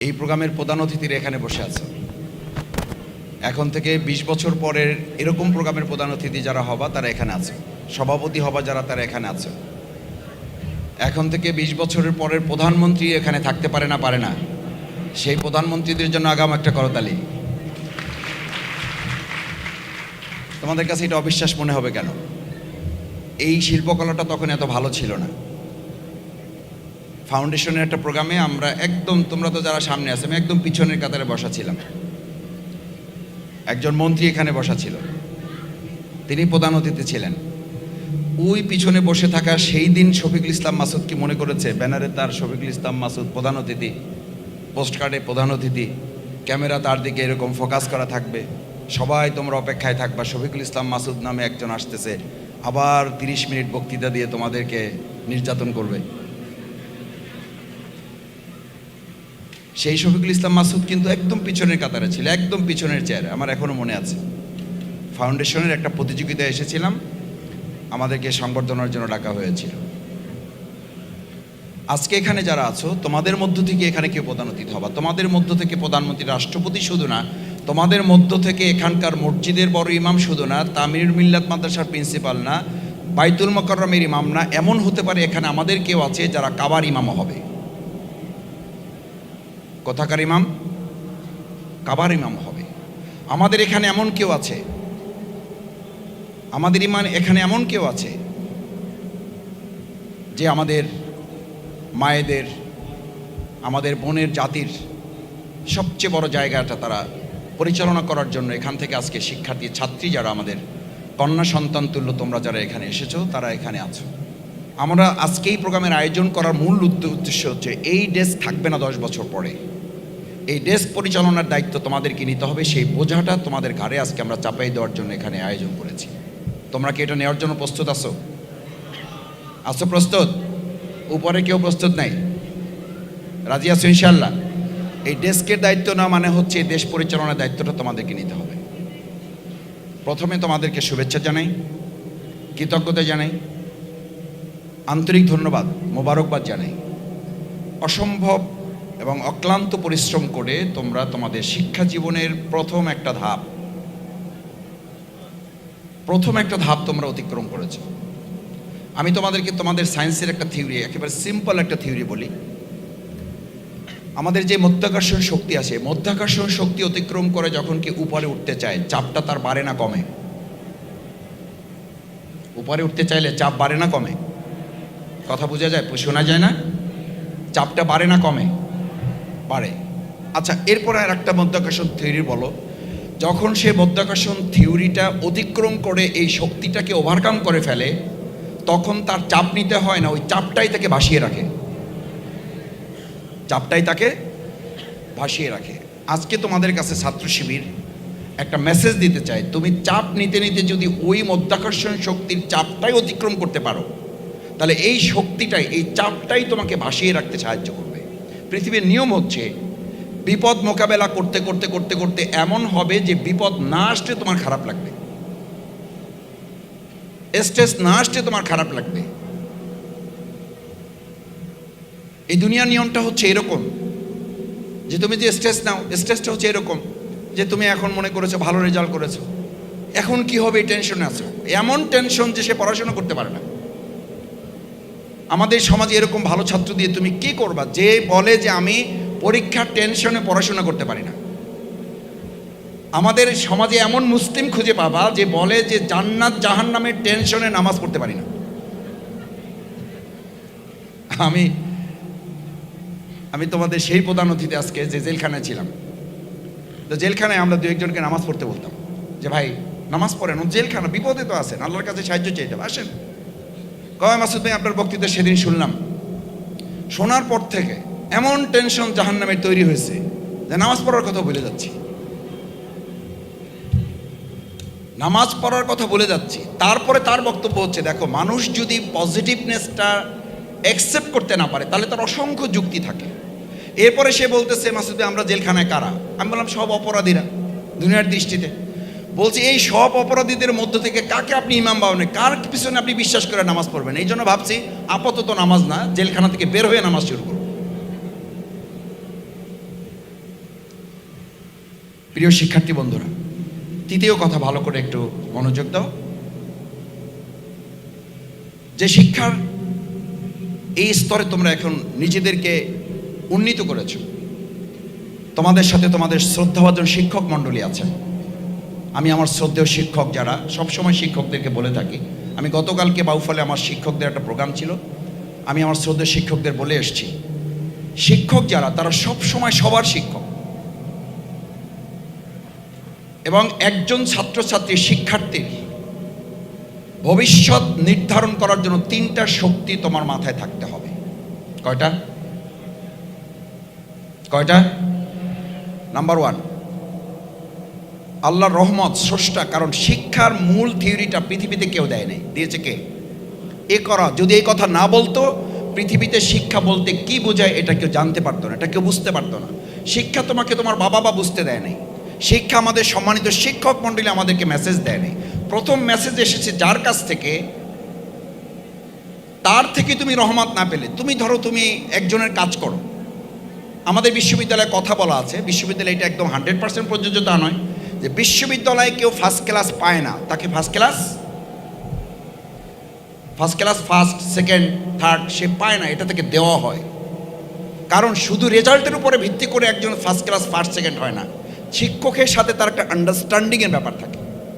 এই প্রোগ্রামের প্রধান অতিথিরা এখানে বসে আছে এখন থেকে ২০ বছর পরের এরকম প্রোগ্রামের প্রধান অতিথি যারা হবা, তারা এখানে আছে। সভাপতি হবা যারা, তারা এখানে আছে। এখন থেকে ২০ বছরের পরের প্রধানমন্ত্রী এখানে থাকতে পারে না পারে না। সেই প্রধানমন্ত্রীদের জন্য আগাম একটা করতালি। তোমাদের কাছে এটা অবিশ্বাস মনে হবে কেন? এই শিল্পকলাটা তখন এত ভালো ছিল না। ফাউন্ডেশনের একটা প্রোগ্রামে আমরা একদম, তোমরা তো যারা সামনে আছে, আমি একদম পিছনের কাতারে বসা ছিলাম। একজন মন্ত্রী এখানে বসা ছিল। তিনি প্রধান অতিথি ছিলেন। ওই পিছনে বসে থাকা সেই দিন শফিকুল ইসলাম মাসুদ কি মনে করেছে? ব্যানারে তার শফিকুল ইসলাম মাসুদ প্রধান অতিথি, পোস্ট কার্ডে প্রধান অতিথি, ক্যামেরা তার দিকে এরকম ফোকাস করা থাকবে। সবাই তোমরা অপেক্ষায় থাকবা, শফিকুল ইসলাম মাসুদ নামে একজন আসতেছে। আবার তিরিশ মিনিট বক্তৃতা দিয়ে তোমাদেরকে নির্যাতন করবে। সেই শফিকুল ইসলাম মাসুদ কিন্তু একদম পিছনের কাতারে ছিল, একদম পিছনের চেয়ারে, আমার এখনও মনে আছে। ফাউন্ডেশনের একটা প্রতিযোগিতায় এসেছিলাম, আমাদেরকে সংবর্ধনার জন্য ডাকা হয়েছিল। আজকে এখানে যারা আছো, তোমাদের মধ্য থেকে এখানে কেউ প্রধান অতিথি হবা, তোমাদের মধ্য থেকে প্রধানমন্ত্রী, রাষ্ট্রপতি শুধু না, তোমাদের মধ্য থেকে এখানকার মসজিদের বড় ইমাম শুধু না তামির মিল্লাত মাদ্রাসার প্রিন্সিপাল না, বাইতুল মকরমের ইমাম না, এমন হতে পারে এখানে আমাদের কেউ আছে যারা কাবার ইমামও হবে। কোথাকার ইমাম, কাবার ইমাম হবে। আমাদের এখানে এমন কেউ আছে, আমাদের ইমান এখানে এমন কেউ আছে, যে আমাদের মায়েদের, আমাদের বোনের জাতির সবচেয়ে বড় জায়গাটা তারা পরিচালনা করার জন্য এখান থেকে আজকে শিক্ষার্থী, ছাত্রী যারা আমাদের কন্যা সন্তান তুল্য, তোমরা যারা এখানে এসেছ, তারা এখানে আছো। আমরা আজকে এই প্রোগ্রামের আয়োজন করার মূল উদ্দ- উদ্দেশ্য হচ্ছে, এই ডেস্ক থাকবে না দশ বছর পরে। এই ডেস্ক পরিচালনার দায়িত্ব তোমাদেরকে নিতে হবে। সেই বোঝাটা তোমাদের ঘাড়ে আজকে আমরা চাপাই দেওয়ার জন্য এখানে আয়োজন করেছি। তোমরা কি এটা নেওয়ার জন্য প্রস্তুত আছো? আছো প্রস্তুত? উপরে কেউ প্রস্তুত নাই? রাজি আছো ইনশাল্লাহ এই ডেস্কের দায়িত্ব না মানে হচ্ছে এই দেশ পরিচালনার দায়িত্বটা তোমাদেরকে নিতে হবে। প্রথমে তোমাদেরকে শুভেচ্ছা জানাই, কৃতজ্ঞতা জানাই, আন্তরিক ধন্যবাদ, মোবারকবাদ জানাই। অসম্ভব এবং অক্লান্ত পরিশ্রম করে তোমরা তোমাদের শিক্ষা জীবনের প্রথম একটা ধাপ। প্রথম একটা ধাপ তোমরা অতিক্রম করেছ। আমি তোমাদেরকে তোমাদের সায়েন্সের একটা থিওরি একেবারে সিম্পল একটা থিওরি বলি। আমাদের যে মধ্যাকর্ষণ শক্তি আছে, মধ্যাকর্ষণ শক্তি অতিক্রম করে যখন কি উপরে উঠতে চায়, চাপটা তার বাড়ে না কমে। উপরে উঠতে চাইলে চাপ বাড়ে না কমে। কথা বোঝা যায়? শোনা যায় না? চাপটা বাড়ে না কমে। বাড়ে আচ্ছা এরপরে আর একটা মধ্যাকর্ষণ থিওরি বলো। যখন সে মধ্যাকর্ষণ থিওরিটা অতিক্রম করে এই শক্তিটাকে ওভারকাম করে ফেলে, তখন তার চাপ নিতে হয় না, ওই চাপটাই তাকে ভাসিয়ে রাখে। চাপটাই তাকে ভাসিয়ে রাখে। আজকে তোমাদের কাছে ছাত্র শিবির একটা মেসেজ দিতে চাই। তুমি চাপ নিতে নিতে যদি ওই মধ্যাকর্ষণ শক্তির চাপটাই অতিক্রম করতে পারো, তাহলে এই শক্তিটাই, এই চাপটাই তোমাকে ভাসিয়ে রাখতে সাহায্য করবে। পৃথিবীর নিয়ম হচ্ছে, বিপদ মোকাবেলা করতে করতে করতে করতে এমন হবে যে বিপদ না আসলে তোমার খারাপ লাগবে। স্ট্রেস না আসলে তোমার খারাপ লাগবে। এই দুনিয়ার নিয়মটা হচ্ছে এরকম, যে তুমি যে স্ট্রেস নাও, স্ট্রেসটা হচ্ছে এরকম, যে তুমি এখন মনে করেছ ভালো রেজাল্ট করেছ, এখন কি হবে এই টেনশনে আছো? এমন টেনশন যে সে পড়াশোনা করতে পারে না। আমাদের সমাজে এরকম ভালো ছাত্র দিয়ে তুমি কি করবা? যে বলে যে আমি পরীক্ষার টেনশনে পড়াশোনা করতে পারি না। আমাদের সমাজে এমন মুসলিম খুঁজে পাবা যে বলে যে জান্নাত জাহান নামের টেনশনে নামাজ পড়তে পারি না। আমি আমি তোমাদের সেই প্রধান অতিথি আজকে যে জেলখানায় ছিলাম। তো জেলখানায় আমরা দু একজনকে নামাজ পড়তে বলতাম। যে ভাই, নামাজ পড়েন জেলখানা, বিপদে তো আছেন, আল্লাহর কাছে সাহায্য চাইতে আসেন। কয় মাসুদ ভাই আপনার বক্তৃতা সেদিন শুনলাম। শোনার পর থেকে এমন টেনশন জাহান্নামের তৈরি হয়েছে যে নামাজ পড়ার কথা বলে যাচ্ছি। নামাজ পড়ার কথা বলে যাচ্ছি। তারপরে তার বক্তব্য হচ্ছে দেখো মানুষ যদি পজিটিভনেসটা অ্যাকসেপ্ট করতে না পারে তাহলে তার অসংখ্য যুক্তি থাকে। এরপরে সে বলতেছে মাসুদ ভাই, আমরা জেলখানায় কারা? আমি বললাম সব অপরাধীরা দুনিয়ার দৃষ্টিতে। বলছি এই সব অপরাধীদের মধ্য থেকে কাকে আপনি ইমাম বাবনে কার পিছনে আপনি বিশ্বাস করে নামাজ পড়বেন। এই জন্য ভাবছি আপাতত নামাজ না, জেলখানা থেকে বের হয়ে নামাজ শুরু করব। প্রিয় শিক্ষার্থী বন্ধুরা, তৃতীয় কথা ভালো করে একটু মনোযোগ দাও। যে শিক্ষার এই স্তরে তোমরা এখন নিজেদেরকে উন্নীত করেছ, তোমাদের সাথে তোমাদের শ্রদ্ধাভাজন শিক্ষক মণ্ডলী আছে আমি আমার শ্রদ্ধেয় শিক্ষক যারা, সবসময় শিক্ষকদেরকে বলে থাকি আমি গতকালকে বাউফলে আমার শিক্ষকদের একটা প্রোগ্রাম ছিল। আমি আমার শ্রদ্ধেয় শিক্ষকদের বলে এসেছি, শিক্ষক যারা, তারা সব সময় সবার শিক্ষক। এবং একজন ছাত্রছাত্রী শিক্ষার্থীর ভবিষ্যৎ নির্ধারণ করার জন্য তিনটা শক্তি তোমার মাথায় থাকতে হবে। কয়টা? কয়টা? নাম্বার ওয়ান আল্লাহর রহমত স্রষ্টা, কারণ শিক্ষার মূল থিওরিটা পৃথিবীতে কেউ দেয় নাই। দিয়েছে কে? এ করা, যদি এই কথা না বলতো, পৃথিবীতে শিক্ষা বলতে কি বোঝায় এটা কেউ জানতে পারতো না, এটা কেউ বুঝতে পারতো না। শিক্ষা তোমাকে তোমার বাবা বা বুঝতে দেয় নাই। শিক্ষা আমাদের সম্মানিত শিক্ষক মণ্ডলী আমাদেরকে মেসেজ দেয় নাই। প্রথম মেসেজ এসেছে যার কাছ থেকে, তার থেকে তুমি রহমত না পেলে। তুমি ধরো তুমি একজনের কাজ করো। আমাদের বিশ্ববিদ্যালয়ে কথা বলা আছে বিশ্ববিদ্যালয়ে এটা একদম হান্ড্রেড পার্সেন্ট প্রযোজ্য তা নয়। যে বিশ্ববিদ্যালয়ে কেউ ফার্স্ট ক্লাস পায় না, তাকে first class first class first second third সে পায় না, এটা থেকে দেওয়া হয়। কারণ শুধু রেজাল্টের উপরে ভিত্তি করে একজন ফার্স্ট ক্লাস ফার্স্ট সেকেন্ড হয় না। শিক্ষকের সাথে তার একটা আন্ডারস্ট্যান্ডিংয়ের ব্যাপার থাকে।